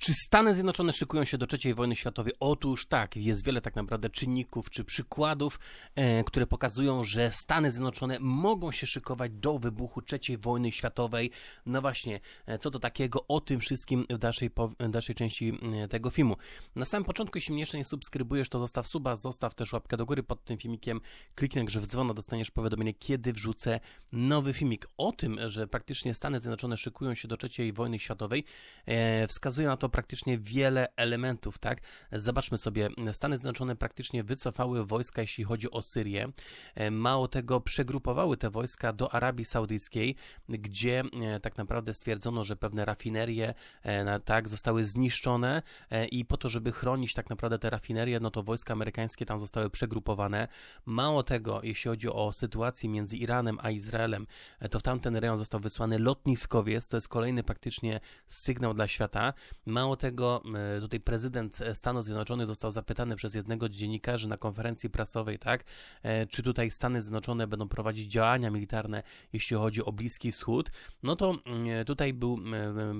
Czy Stany Zjednoczone szykują się do III wojny światowej? Otóż tak, jest wiele tak naprawdę czynników czy przykładów, e, które pokazują, że Stany Zjednoczone mogą się szykować do wybuchu III wojny światowej. No właśnie, e, co to takiego? O tym wszystkim w dalszej, po, w dalszej części e, tego filmu. Na samym początku, jeśli mnie jeszcze nie subskrybujesz, to zostaw suba, zostaw też łapkę do góry pod tym filmikiem, kliknij grze w dzwona, dostaniesz powiadomienie, kiedy wrzucę nowy filmik. O tym, że praktycznie Stany Zjednoczone szykują się do III wojny światowej, e, wskazuje na to praktycznie wiele elementów, tak? Zobaczmy sobie, Stany Zjednoczone praktycznie wycofały wojska, jeśli chodzi o Syrię. E, mało tego, przegrupowały te wojska do Arabii Saudyjskiej, gdzie e, tak naprawdę stwierdzono, że pewne rafinerie e, tak zostały zniszczone i po to, żeby chronić tak naprawdę te rafinerie, no to wojska amerykańskie tam zostały przegrupowane. Mało tego, jeśli chodzi o sytuację między Iranem a Izraelem, to w tamten rejon został wysłany lotniskowiec, to jest kolejny praktycznie sygnał dla świata. Mało tego, e, tutaj prezydent Stanów Zjednoczonych został zapytany przez jednego z dziennikarzy na konferencji prasowej, tak, e, czy tutaj Stany Zjednoczone będą prowadzić działania militarne, jeśli chodzi o Bliski Wschód, no to mm, tutaj był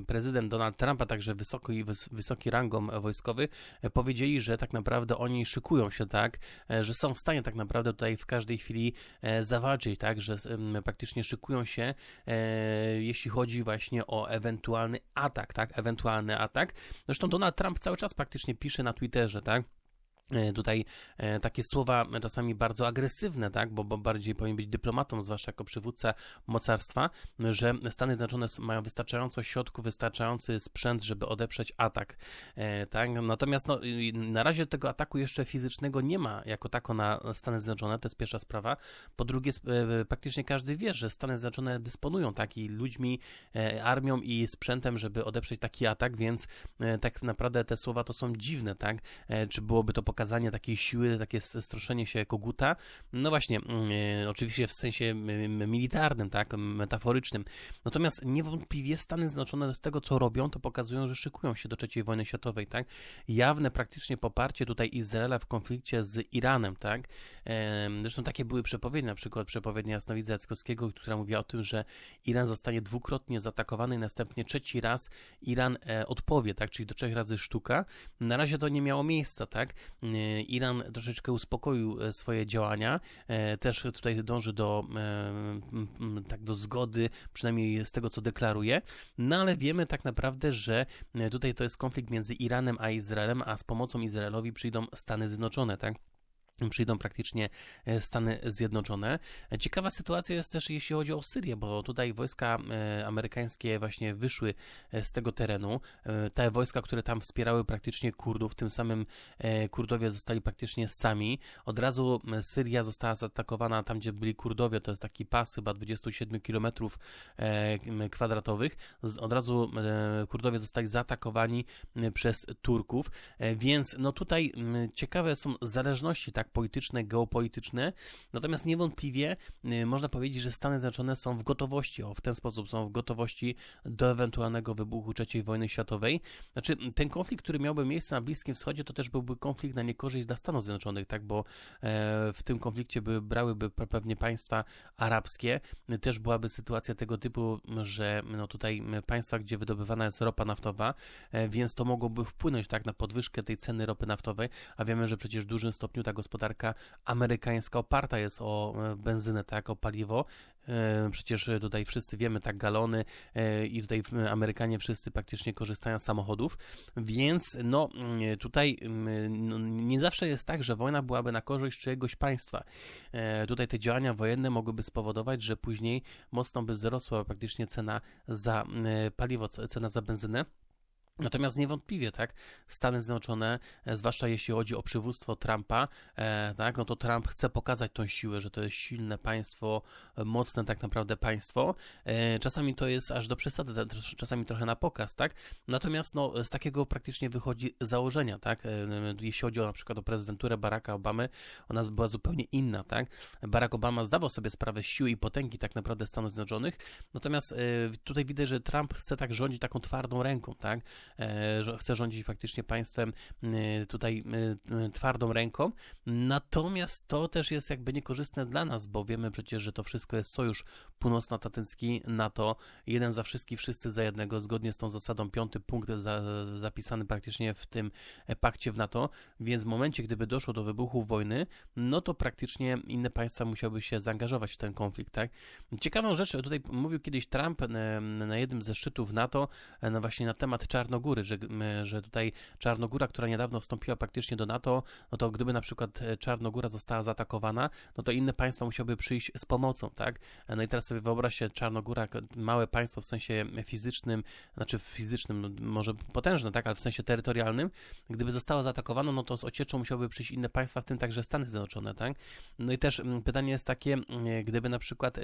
prezydent Donald Trump, a także wysoki, wysoki rangą wojskowy, e, powiedzieli, że tak naprawdę oni szykują się, tak, że są w stanie tak naprawdę tutaj w każdej chwili zawalczyć, tak, że praktycznie szykują się, jeśli chodzi właśnie o ewentualny atak, tak, ewentualny atak. Zresztą Donald Trump cały czas praktycznie pisze na Twitterze, tak? E, tutaj e, takie słowa czasami bardzo agresywne, tak, bo, bo, bardziej powinien być dyplomatą, zwłaszcza jako przywódca mocarstwa, że Stany Zjednoczone mają wystarczająco środków, wystarczający sprzęt, żeby odeprzeć atak, e, tak, natomiast no, na razie tego ataku jeszcze fizycznego nie ma jako tako na Stany Zjednoczone, to jest pierwsza sprawa, po drugie praktycznie każdy wie, że Stany Zjednoczone dysponują taki ludźmi, armią i sprzętem, żeby odeprzeć taki atak, więc tak naprawdę te słowa to są dziwne, tak, czy byłoby to pokazane pokazanie takiej siły, takie stroszenie się koguta. No właśnie, mm, e, oczywiście w sensie militarnym, tak, metaforycznym. Natomiast niewątpliwie Stany Zjednoczone z tego, co robią, to pokazują, że szykują się do III wojny światowej, tak. Jawne praktycznie poparcie tutaj Izraela w konflikcie z Iranem, tak. Zresztą takie były przepowiednie, na przykład przepowiednia Jasnowidza Jackowskiego, która mówiła o tym, że Iran zostanie dwukrotnie zaatakowany i następnie trzeci raz Iran e, odpowie, tak, czyli do trzech razy sztuka. Na razie to nie miało miejsca, tak. E, Iran troszeczkę uspokoił e, swoje działania, e, też tutaj dąży do, tak do zgody, przynajmniej z tego co deklaruje, no ale wiemy tak naprawdę, że tutaj to jest konflikt między Iranem a Izraelem, a z pomocą Izraelowi przyjdą Stany Zjednoczone, tak? Przyjdą praktycznie e, Stany Zjednoczone. Ciekawa sytuacja jest też jeśli chodzi o Syrię, bo tutaj wojska e, amerykańskie właśnie wyszły e, z tego terenu. Te wojska, które tam wspierały praktycznie Kurdów, tym samym Kurdowie zostali praktycznie sami. Od razu Syria została zaatakowana tam, gdzie byli Kurdowie, to jest taki pas chyba 27 km kwadratowych. Od razu Kurdowie zostali zaatakowani przez Turków, więc no tutaj ciekawe są zależności tak polityczne, geopolityczne. Natomiast niewątpliwie y, można powiedzieć, że Stany Zjednoczone są w gotowości, o w ten sposób są w gotowości do ewentualnego wybuchu III wojny światowej. Znaczy, ten konflikt, który miałby miejsce na Bliskim Wschodzie, to też byłby konflikt na niekorzyść dla Stanów Zjednoczonych, tak, bo e, w tym konflikcie by, brałyby pewnie państwa arabskie. Też byłaby sytuacja tego typu, że no tutaj państwa, gdzie wydobywana jest ropa naftowa, e, więc to mogłoby wpłynąć tak na podwyżkę tej ceny ropy naftowej, a wiemy, że przecież w dużym stopniu ta gospodarka gospodarka amerykańska oparta jest o e, benzynę, tak, o paliwo. E, przecież tutaj wszyscy wiemy, tak, galony e, i tutaj Amerykanie wszyscy praktycznie korzystają z samochodów, więc no mm, tutaj mm, no, nie zawsze jest tak, że wojna byłaby na korzyść czyjegoś państwa. Tutaj te działania wojenne mogłyby spowodować, że później mocno by wzrosła praktycznie cena za paliwo, cena za benzynę. Natomiast niewątpliwie, tak, Stany Zjednoczone, e, zwłaszcza jeśli chodzi o przywództwo Trumpa, e, tak, no to Trump chce pokazać tą siłę, że to jest silne państwo, e, mocne tak naprawdę państwo. E, czasami to jest aż do przesady, czasami trochę na pokaz, tak. Natomiast no, z takiego praktycznie wychodzi założenia, tak. E, jeśli chodzi o na przykład o prezydenturę Baracka Obamy, ona była zupełnie inna, tak. Barack Obama zdawał sobie sprawę siły i potęgi tak naprawdę Stanów Zjednoczonych, natomiast e, tutaj widać, że Trump chce tak rządzić taką twardą ręką, tak chce rządzić faktycznie państwem e, tutaj e, twardą ręką. Natomiast to też jest jakby niekorzystne dla nas, bo wiemy przecież, że to wszystko jest sojusz północnoatlantycki NATO, jeden za wszystkich, wszyscy za jednego, zgodnie z tą zasadą piąty punkt za, zapisany praktycznie w tym pakcie w NATO, więc w momencie, gdyby doszło do wybuchu wojny, no to praktycznie inne państwa musiałyby się zaangażować w ten konflikt, tak? Ciekawą rzecz, tutaj mówił kiedyś Trump na jednym ze szczytów NATO, no właśnie na temat Czarnogóry, że, że tutaj Czarnogóra, która niedawno wstąpiła praktycznie do NATO, no to gdyby na przykład e, Czarnogóra została zaatakowana, no to inne państwa musiałyby przyjść z pomocą, tak? No i teraz sobie wyobraźcie, Czarnogóra, małe państwo w sensie fizycznym, znaczy fizycznym, no może potężne, tak, ale w sensie terytorialnym, gdyby została zaatakowana, no to z ocieczą musiałyby przyjść inne państwa, w tym także Stany Zjednoczone, tak? No i też pytanie jest takie, gdyby na przykład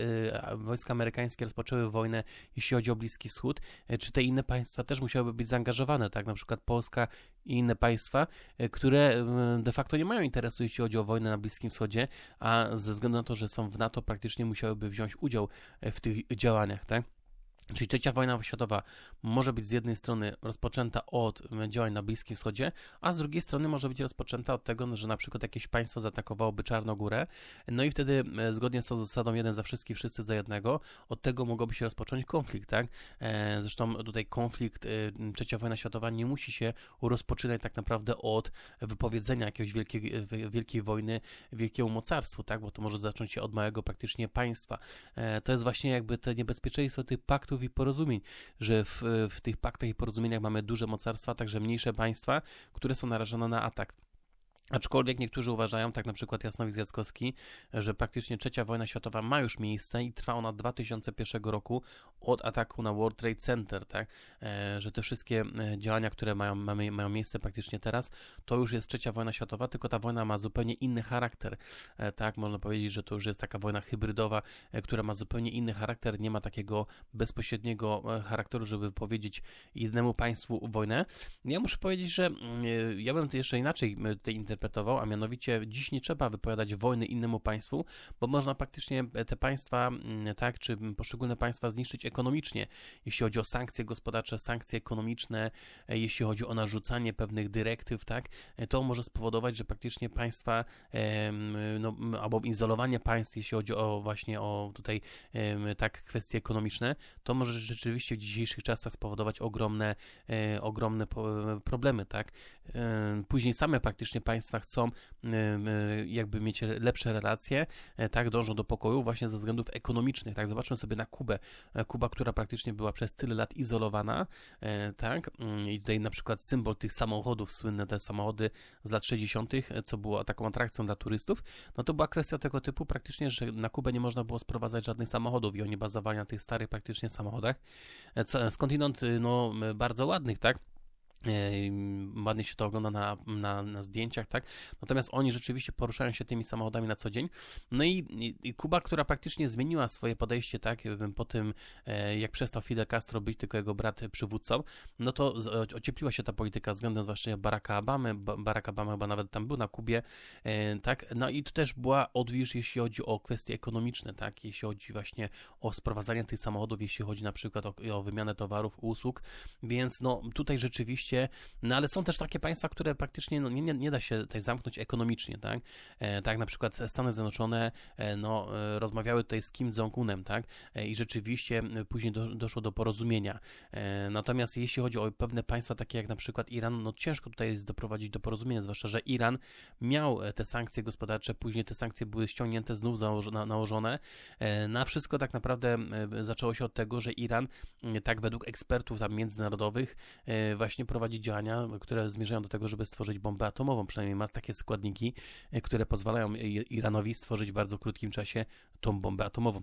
wojska amerykańskie rozpoczęły wojnę, jeśli chodzi o Bliski Wschód, czy te inne państwa też musiałyby być zaangażowane, tak? Na przykład Polska i inne państwa, y, które de facto nie mają interesu, jeśli chodzi o wojnę na Bliskim Wschodzie, a ze względu na to, że są w NATO, praktycznie musiałyby wziąć udział w tych działaniach, tak? Czyli trzecia wojna światowa może być z jednej strony rozpoczęta od działań na Bliskim Wschodzie, a z drugiej strony może być rozpoczęta od tego, że na przykład jakieś państwo zaatakowałoby Czarnogórę, no i wtedy e, zgodnie z tą zasadą jeden za wszystkich, wszyscy za jednego, od tego mogłoby się rozpocząć konflikt, tak? E, zresztą tutaj konflikt, e, trzecia wojna światowa nie musi się rozpoczynać tak naprawdę od wypowiedzenia jakiegoś wielkiej, wielkiej wojny wielkiemu mocarstwu, tak? Bo to może zacząć się od małego praktycznie państwa. To jest właśnie jakby te niebezpieczeństwo tych paktów paktów i porozumień, że w, w tych paktach i porozumieniach mamy duże mocarstwa, także mniejsze państwa, które są narażone na atak. Aczkolwiek niektórzy uważają, tak na przykład Jasnowicz Jackowski, że praktycznie trzecia wojna światowa ma już miejsce i trwa ona 2001 roku od ataku na World Trade Center, tak? E, że te wszystkie e, działania, które mają, mamy, mają miejsce praktycznie teraz, to już jest trzecia wojna światowa, tylko ta wojna ma zupełnie inny charakter, e, tak? Można powiedzieć, że to już jest taka wojna hybrydowa, która ma zupełnie inny charakter, nie ma takiego bezpośredniego charakteru, żeby powiedzieć jednemu państwu wojnę. Ja muszę powiedzieć, że mm, ja bym jeszcze inaczej tej interpretacji interpretował, a mianowicie dziś nie trzeba wypowiadać wojny innemu państwu, bo można praktycznie te państwa, mm, tak, czy poszczególne państwa zniszczyć ekonomicznie, jeśli chodzi o sankcje gospodarcze, sankcje ekonomiczne, e, jeśli chodzi o narzucanie pewnych dyrektyw, tak, e, to może spowodować, że praktycznie państwa, no, albo izolowanie państw, jeśli chodzi o właśnie o tutaj tak kwestie ekonomiczne, to może rzeczywiście w dzisiejszych czasach spowodować ogromne, e, ogromne problemy, tak. Później same praktycznie państwa państwa chcą jakby mieć lepsze relacje, e, tak, dążą do pokoju właśnie ze względów ekonomicznych, tak, zobaczmy sobie na Kubę, e, Kuba, która praktycznie była przez tyle lat izolowana, e, tak, mm, i tutaj na przykład symbol tych samochodów, słynne te samochody z lat 60., co było taką atrakcją dla turystów, no to była kwestia tego typu praktycznie, że na Kubę nie można było sprowadzać żadnych samochodów i oni bazowali na tych starych praktycznie samochodach, skądinąd, no, bardzo ładnych, tak, ładnie się to ogląda na, na, na, zdjęciach, tak? Natomiast oni rzeczywiście poruszają się tymi samochodami na co dzień. No i, i, Kuba, która praktycznie zmieniła swoje podejście, tak? Po tym, e, jak przestał Fidel Castro być tylko jego brat przywódcą, no to ociepliła się ta polityka względem zwłaszcza Baracka Obamy. Barack Obama chyba nawet tam był na Kubie, e, tak? No i to też była odwilż, jeśli chodzi o kwestie ekonomiczne, tak? Jeśli chodzi właśnie o sprowadzanie tych samochodów, jeśli chodzi na przykład o, o wymianę towarów, usług, więc no tutaj rzeczywiście no ale są też takie państwa, które praktycznie no, nie, nie da się tutaj zamknąć ekonomicznie, tak? E, tak na przykład Stany Zjednoczone e, no, e, rozmawiały tutaj z Kim Jong-unem, tak? E, I rzeczywiście później do, doszło do porozumienia. E, natomiast jeśli chodzi o pewne państwa, takie jak na przykład Iran, no ciężko tutaj jest doprowadzić do porozumienia, zwłaszcza, że Iran miał e, te sankcje gospodarcze, później te sankcje były ściągnięte, znów nałożone. Na wszystko tak naprawdę zaczęło się od tego, że Iran, tak według ekspertów tam międzynarodowych, właśnie prowadzi działania, które zmierzają do tego, żeby stworzyć bombę atomową. Przynajmniej ma takie składniki, e, które pozwalają Iranowi stworzyć w bardzo krótkim czasie tą bombę atomową.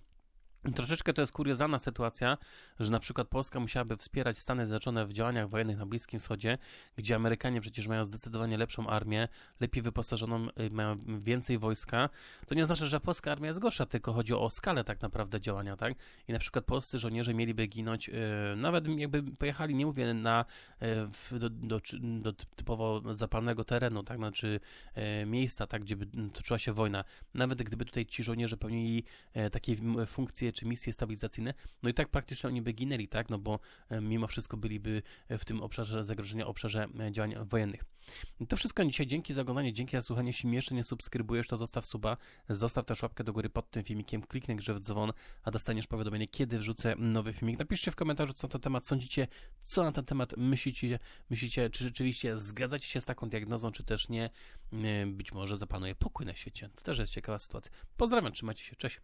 Troszeczkę to jest kuriozalna sytuacja, że na przykład Polska musiałaby wspierać Stany Zjednoczone w działaniach wojennych na Bliskim Wschodzie, gdzie Amerykanie przecież mają zdecydowanie lepszą armię, lepiej wyposażoną, y, mają więcej wojska. To nie znaczy, że polska armia jest gorsza, tylko chodzi o skalę tak naprawdę działania, tak? I na przykład polscy żołnierze mieliby ginąć, yy, nawet jakby pojechali, nie mówię, na, yy, do, do, do, typowo zapalnego terenu, tak? Znaczy miejsca, tak? Gdzie by toczyła się wojna. Nawet gdyby tutaj ci żołnierze pełnili takie funkcje czy misje stabilizacyjne, no i tak praktycznie oni by ginęli, tak, no bo e, mimo wszystko byliby e, w tym obszarze zagrożenia, obszarze e, działań wojennych. To wszystko dzisiaj, dzięki za oglądanie, dzięki za słuchanie, jeśli mnie jeszcze nie subskrybujesz, to zostaw suba, zostaw też łapkę do góry pod tym filmikiem, kliknij grze w dzwon, a dostaniesz powiadomienie, kiedy wrzucę nowy filmik. Napiszcie w komentarzu, co na ten temat sądzicie, co na ten temat myślicie, myślicie, czy rzeczywiście zgadzacie się z taką diagnozą, czy też nie. Być może zapanuje pokój na świecie. To też jest ciekawa sytuacja. Pozdrawiam, trzymajcie się, cześć.